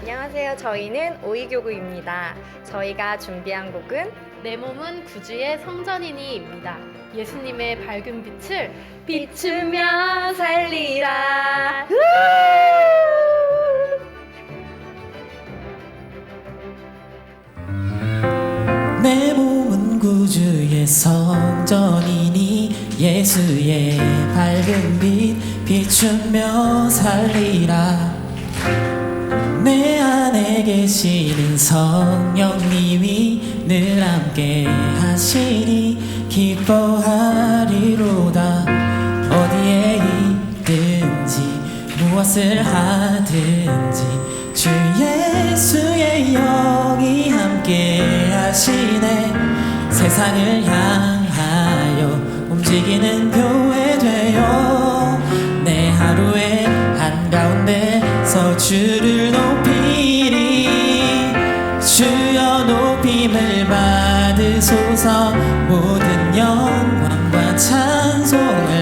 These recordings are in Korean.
안녕하세요. 저희는 오이교구입니다. 저희가 준비한 곡은 내 몸은 구주의 성전이니입니다. 예수님의 밝은 빛을 비추며 살리라. 예수의 밝은 빛 비추며 살리라. 내 안에 계시는 성령님이 늘 함께 하시니 기뻐하리로다. 어디에 있든지 무엇을 하든지 주 예수의 영이 함께 하시네. 세상을 향하여 움직이는 교회 되어 내 하루의 한가운데서 주를 높이리. 주여 높임을 받으소서 모든 영광과 찬송을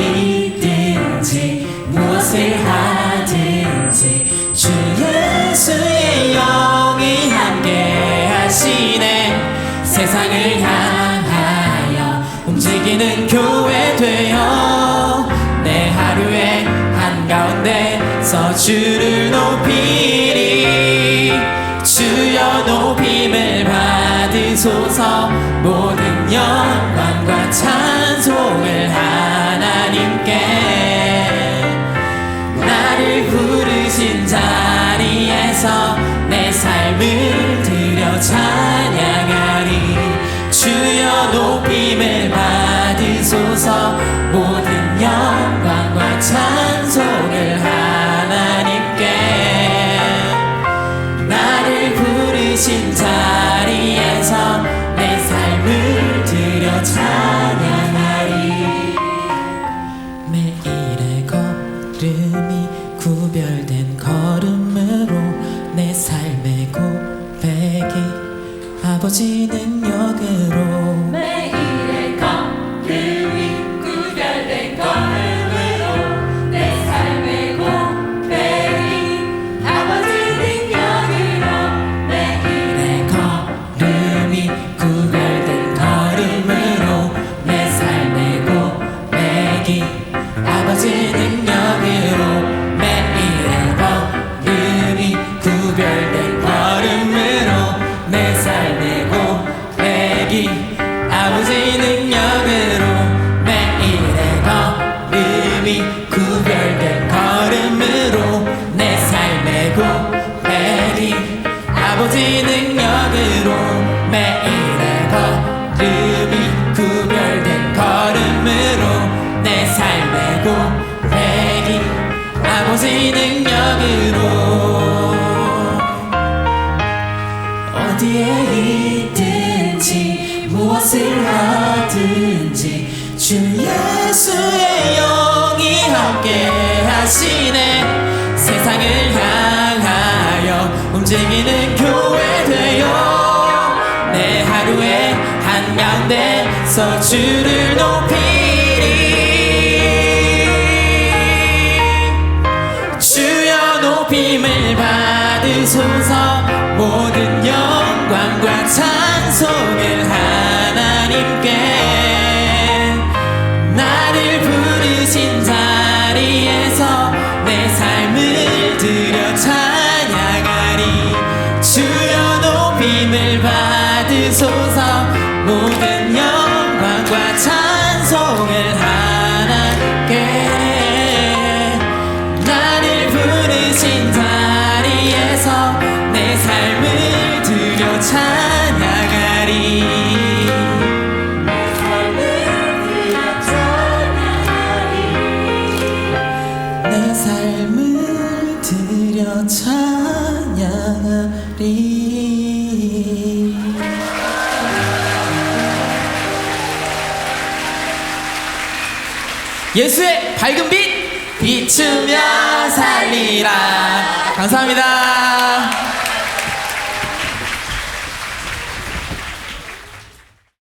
있든지 무엇을 하든지 주 예수의 영이 함께 하시네. 세상을 향하여 움직이는 교회 되어 내 하루의 한가운데서 주를 높이리. 주여 높임을 받으소서 모든 영광과 찬 능력으로 삶의 고백이 아버지 능력으로 어디에 있든지 무엇을 하든지 주 예수의 영이 함께 하시네. 세상을 향하여 움직이는 모든 영광과 찬송을 하나께. 나를 부르신 자리에서 내 삶을 들여 찬양하리. 내 삶을 들여 찬양하리. 예수의 밝은 빛 비추며 살리라. 감사합니다